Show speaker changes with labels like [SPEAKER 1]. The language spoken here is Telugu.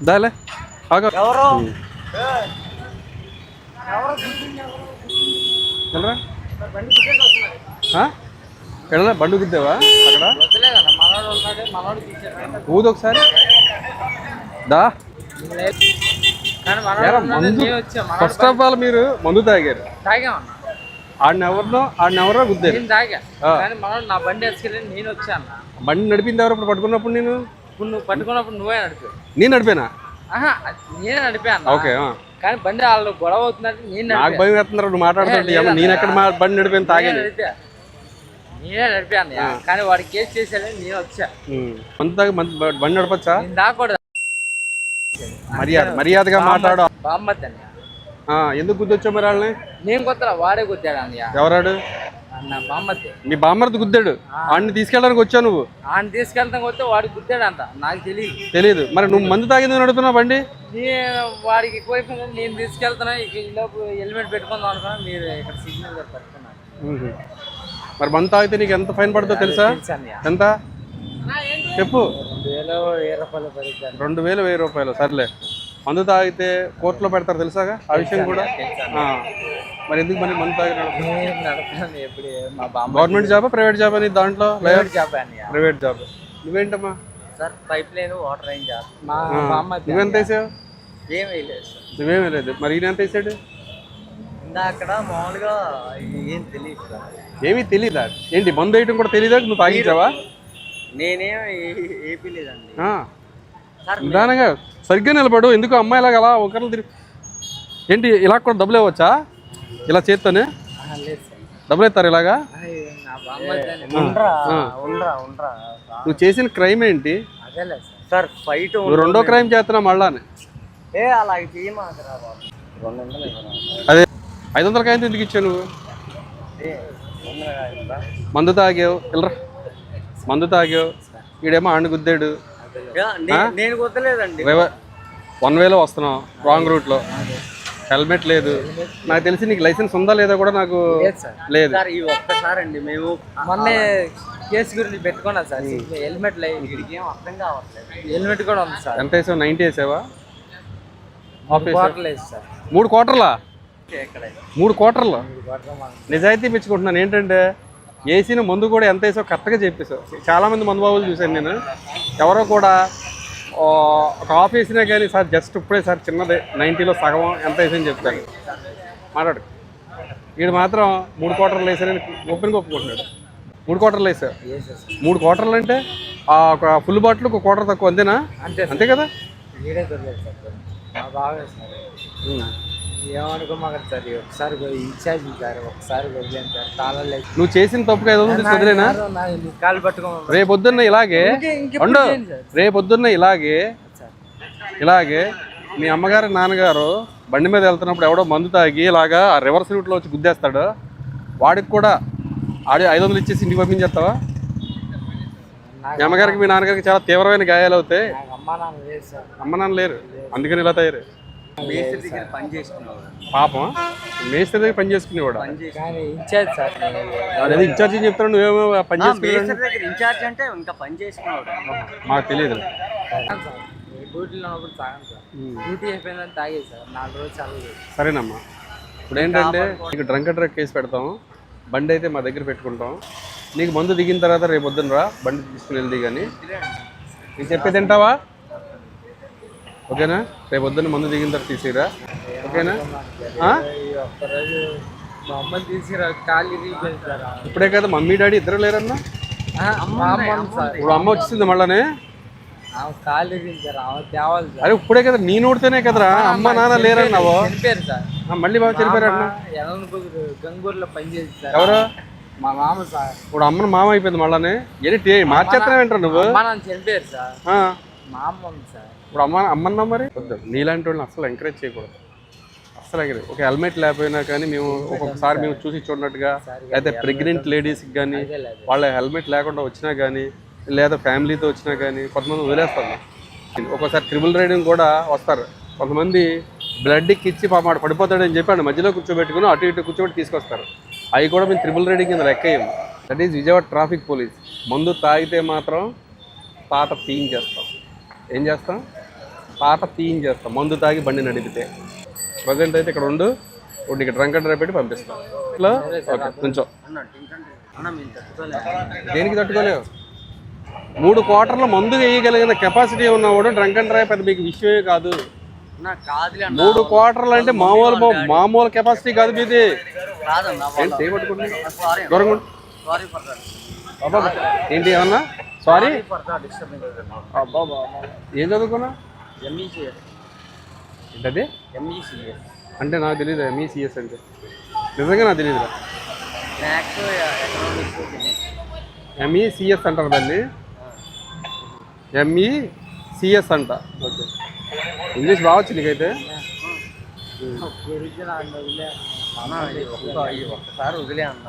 [SPEAKER 1] దాలే ఆగు? ఎడలా బండు గుద్దావా అక్కడ ఊదు ఒకసారి దా ఫస్ట్ ఆఫ్ ఆల్ మీరు మందు తాగారు
[SPEAKER 2] తాగామన్న
[SPEAKER 1] ఆడిని ఎవరినో ఆడిని ఎవరో గుద్దారు
[SPEAKER 2] బండి
[SPEAKER 1] నడిపింది ఎవరు ఇప్పుడు పట్టుకున్నప్పుడు నేను
[SPEAKER 2] ఇప్పుడు నువ్వు పట్టుకున్నప్పుడు నువ్వే నడిపి
[SPEAKER 1] నేను నడిపానా?
[SPEAKER 2] ఆహా నేనే నడిపా అన్న.
[SPEAKER 1] ఓకే.
[SPEAKER 2] కానీ బండి వాళ్ళు గొడవ అవుతున్నట్టు నేను
[SPEAKER 1] నాకు భయం వేస్తున్నారు మాట్లాడుతుంటే ఏమో నేను ఎక్కడ బండి నడిపాను తాగాను
[SPEAKER 2] నేనే నడిపా అన్నయ్య కానీ వాడు కేసు చేశాడని నేను వచ్చా.
[SPEAKER 1] మందు బండి నడపచ్చా?
[SPEAKER 2] దాకూడదు
[SPEAKER 1] మర్యాద మర్యాదగా మాట్లాడు.
[SPEAKER 2] బామ్మద్ది
[SPEAKER 1] ఎందుకు గుద్దొచ్చావు మరి వాళ్ళని?
[SPEAKER 2] నేను కొత్త వాడే కొట్టాడు అన్నయ్య.
[SPEAKER 1] ఎవరాడు? మీ బామ్మర్ది గుద్దాడు. ఆడిని తీసుకెళ్ళడానికి వచ్చావు నువ్వు?
[SPEAKER 2] ఆయన తీసుకెళ్తాం కొత్తే వాడు గుద్దాడు అంట నాకు తెలియదు
[SPEAKER 1] తెలియదు మరి నువ్వు మందు తాగింది నడుపుతున్నావు బండి?
[SPEAKER 2] నేను వాడికి ఎక్కువైపోయింది నేను తీసుకెళ్తున్నా ఇక ఈలోపు హెల్మెట్ పెట్టుకుందాం అనుకున్నా మీరు ఇక్కడ సిగ్నల్ పట్టుకున్నాను.
[SPEAKER 1] మరి మందు తాగితే నీకు ఎంత ఫైన్ పడుతుందో తెలుసా? ఎంత? చెప్పు.
[SPEAKER 2] రెండు వేలు వెయ్యి రూపాయలు పడుతుంది
[SPEAKER 1] రెండు వేలు వెయ్యి రూపాయలు. సర్లే. మందు తాగితే కోర్టులో పెడతారు తెలుసాగా? ఆ విషయం కూడా? ఆ. మరి ఎందుకు మరి
[SPEAKER 2] నేను నడపాను ఎప్పుడు మా బామ్మ
[SPEAKER 1] గవర్నమెంట్ జాబా ప్రైవేట్ జాబా నీ దాంట్లో?
[SPEAKER 2] ప్రైవేట్ జాబ్ అన్నయ్య
[SPEAKER 1] private job నువ్వేంటమ్మా?
[SPEAKER 2] Sir pipeline water line job మా బామ్మ
[SPEAKER 1] నువ్వెంత వేసావు?
[SPEAKER 2] ఏం వేయలేదు సార్.
[SPEAKER 1] నువ్వేమీ లేదు మరి ఈయన ఎంత వేసాడు?
[SPEAKER 2] అక్కడ మామూలుగా ఏం తెలియదు సార్.
[SPEAKER 1] ఏమీ తెలీదా? ఏంటి మందు వేయటం కూడా తెలీదా? నువ్వు తాగించావా?
[SPEAKER 2] నేనేం ఏపీ లేదండి
[SPEAKER 1] నిదానంగా సరిగ్గా నిలబడు. ఎందుకు అమ్మాయిలాగా అలా ఒకరిని తిరిగి ఏంటి ఇలా కూడా డబ్బులు ఇవ్వచ్చా ఇలా చేత్తోనే? డబ్బులు ఇస్తారు ఇలాగా?
[SPEAKER 2] నా బామ్మ ఉండరా ఉండరా ఉండరా.
[SPEAKER 1] నువ్వు చేసిన క్రైమ్ ఏంటి?
[SPEAKER 2] అదేలే సార్. సార్ ఫైట్
[SPEAKER 1] రెండో క్రైమ్ చేస్తున్నావు మళ్ళానే.
[SPEAKER 2] ఏ అలా చేయమాకరా బాబు. రెండు వందలు ఇవ్వరా?
[SPEAKER 1] అదే ఐదు వందల కాయంత ఎందుకు ఇచ్చావు నువ్వు? మందు తాగావు. వెళ్ళరా మందు తాగావు. ఈడేమో ఆండు గుద్దాడు.
[SPEAKER 2] నేను
[SPEAKER 1] వన్ వేలో వస్తున్నావు. రాంగ్ రూట్లో. హెల్మెట్ లేదు. నాకు తెలిసి నీకు లైసెన్స్ ఉందా లేదా కూడా నాకు
[SPEAKER 2] లేదు సార్. ఈ ఒక్కసారి అండి మేము మొన్న కేసు గురించి పెట్టుకున్నా సార్. హెల్మెట్ లేదు. ఏం అర్థం కావట్లేదు. హెల్మెట్ కూడా ఉంది సార్.
[SPEAKER 1] ఎంత వేసావు? నైంటీ వేసావా? మూడు క్వార్టర్లా మూడు క్వార్టర్లు నిజాయితీ మెచ్చుకుంటున్నాను ఏంటంటే వేసిన మందు కూడా ఎంత వేసావు? కరెక్ట్గా చెప్పేసావు చాలామంది మందు బాబులు చూశాను నేను. ఎవరో కూడా ఒక ఆఫ్ వేసినా కానీ సార్ జస్ట్ ఇప్పుడే సార్ చిన్నదే నైంటీలో సగం ఎంత వేసని చెప్తాను మాట్లాడు. వీడు మాత్రం మూడు క్వార్టర్లు వేసారని ఓపెన్గా ఒప్పుకుంటున్నాడు. మూడు క్వార్టర్లు వేసావు
[SPEAKER 2] వేసేసారు
[SPEAKER 1] మూడు క్వార్టర్లు అంటే ఆ ఒక ఫుల్ బాటిల్ ఒక క్వార్టర్ తక్కువ అంతేనా?
[SPEAKER 2] అంతే
[SPEAKER 1] కదా?
[SPEAKER 2] సార్ ఒకసారి ఇన్ఛార్జ్ సార్ ఒకసారి వదిలేను సార్ తాళాలు
[SPEAKER 1] నువ్వు చేసిన తప్పుగా ఏదో వదిలేనా
[SPEAKER 2] కాలు పట్టుకోమని
[SPEAKER 1] రేపొద్దున్న ఇలాగే ఉండు రేపొద్దున్న ఇలాగే ఇలాగే మీ అమ్మగారు నాన్నగారు బండి మీద వెళ్తున్నప్పుడు ఎవడో మందు తాగి ఇలాగా ఆ రివర్స్ రూట్లో వచ్చి గుద్దేస్తాడు. వాడికి కూడా ఆడి ఐదు వందలు ఇచ్చేసి ఇంటికి పంపించేస్తావా? మీ అమ్మగారికి మీ నాన్నగారికి చాలా తీవ్రమైన గాయాలు అవుతాయి
[SPEAKER 2] అమ్మ నాన్న
[SPEAKER 1] లేరు. అందుకని ఇలా తయారు.
[SPEAKER 2] మేస్త్రి దగ్గర పని చేసుకున్నావు
[SPEAKER 1] పాపం మేస్త్రి దగ్గర పని చేసుకునేవాడు?
[SPEAKER 2] కానీ ఇన్ఛార్జ్ సార్
[SPEAKER 1] అదే ఇన్ఛార్జి చెప్తాను నువ్వేమో పని చేసుకునేవాడు
[SPEAKER 2] దగ్గర ఇన్ఛార్జ్ అంటే ఇంకా పని చేసుకున్నాడు
[SPEAKER 1] మాకు తెలియదు.
[SPEAKER 2] డ్యూటీలో ఉన్నప్పుడు తాగాను సార్. డ్యూటీ అయిపోయిందని తాగేది సార్. నాలుగు రోజులు చల్లలేదు
[SPEAKER 1] సరేనమ్మా. ఇప్పుడు ఏంటంటే నీకు డ్రంక్ డ్రగ్ కేసు పెడతాము. బండి అయితే మా దగ్గర పెట్టుకుంటాం. నీకు మందు దిగిన తర్వాత రేపు పొద్దున్న రా బండి తీసుకుని వెళ్ది కానీ నీకు చెప్పేది తింటావా ఓకేనా? రేపు పొద్దున్న మందు దిగిన తర్వాత తీసిరా. ఓకేనా? ఇప్పుడే కదా మమ్మీ డాడీ ఇద్దరు లేరన్నా? ఇప్పుడు అమ్మ వచ్చింది మళ్ళానే? అరే ఇప్పుడే కదా నీ నోడితేనే కదరా. అమ్మ నాన్న లేరన్నావు? మళ్ళీ బాగా చనిపోయారన్న
[SPEAKER 2] గంగూరులో పనిచేసి
[SPEAKER 1] ఎవరు?
[SPEAKER 2] మా మామ సార్.
[SPEAKER 1] ఇప్పుడు అమ్మను మామ అయిపోయింది మళ్ళానే. ఏంటి మార్చేస్తున్నావు ఏంట్రా నువ్వు?
[SPEAKER 2] చనిపోయారు సార్. మా అమ్మ ఉంది సార్.
[SPEAKER 1] ఇప్పుడు అమ్మ అమ్మన్నా మరి? వద్దు నీలాంటి వాళ్ళని అసలు ఎంకరేజ్ చేయకూడదు అసలు ఎంకరేజ్ ఒక హెల్మెట్ లేకపోయినా కానీ మేము ఒక్కొక్కసారి మేము చూసి చూడనట్టుగా అయితే ప్రెగ్నెంట్ లేడీస్కి కానీ వాళ్ళ హెల్మెట్ లేకుండా వచ్చినా కానీ లేదా ఫ్యామిలీతో వచ్చినా కానీ కొంతమంది వదిలేస్తారు. ఒక్కోసారి ట్రిపుల్ రైడింగ్ కూడా వస్తారు. కొంతమంది బ్లడ్కి ఇచ్చి పాప ఆడు పడిపోతాడని చెప్పి ఆడ మధ్యలో కూర్చోబెట్టుకుని అటు ఇటు కూర్చోబెట్టి తీసుకొస్తారు. అవి కూడా మేము ట్రిపుల్ రైడింగ్ కింద లెక్కయ్యాము that is Vijayawada traffic police మందు తాగితే మాత్రం పాత పీయింగ్ చేస్తాం. ఏం చేస్తాం? పాట తీయించేస్తాం మందు తాగి బండి నడిపితే. ప్రజెంట్ అయితే ఇక్కడ ఉండు ఇప్పుడు ఇక్కడ డ్రంక్ అండ్ డ్రైవ్ పెట్టి పంపిస్తాం. ఇట్లా? ఓకే కొంచెం దేనికి తట్టుకోలేవు? మూడు క్వార్టర్ల మందు వేయగలిగిన కెపాసిటీ ఉన్నవాడు డ్రంక్ అండ్ డ్రైవ్ పెద్ద మీకు విషయమే కాదు. మూడు క్వార్టర్లు అంటే మామూలు మామూలు కెపాసిటీ కాదు మీది. ఏంటి చేయబట్టుకుంటే ఏంటి ఏమన్నా? సారీ
[SPEAKER 3] డిస్టర్బెన్స్
[SPEAKER 1] అబ్బా ఏం చదువుకున్నా
[SPEAKER 3] ఎంఈసిఎస్
[SPEAKER 1] ఏంటది?
[SPEAKER 3] ఎంఈసిఎస్
[SPEAKER 1] అంటే నాకు తెలియదు ఎంఈసిఎస్ అంటే? నిజంగా నాకు తెలియదు
[SPEAKER 3] మ్యాథ్స్ ఎకనామిక్స్
[SPEAKER 1] ఎంఈసిఎస్ అంటారు దాన్ని. ఎంఈ సిఎస్ అంట. ఓకే. ఇంగ్లీష్ బావచ్చు నీకైతే?
[SPEAKER 3] ఒక్కసారి వదిలే అన్న.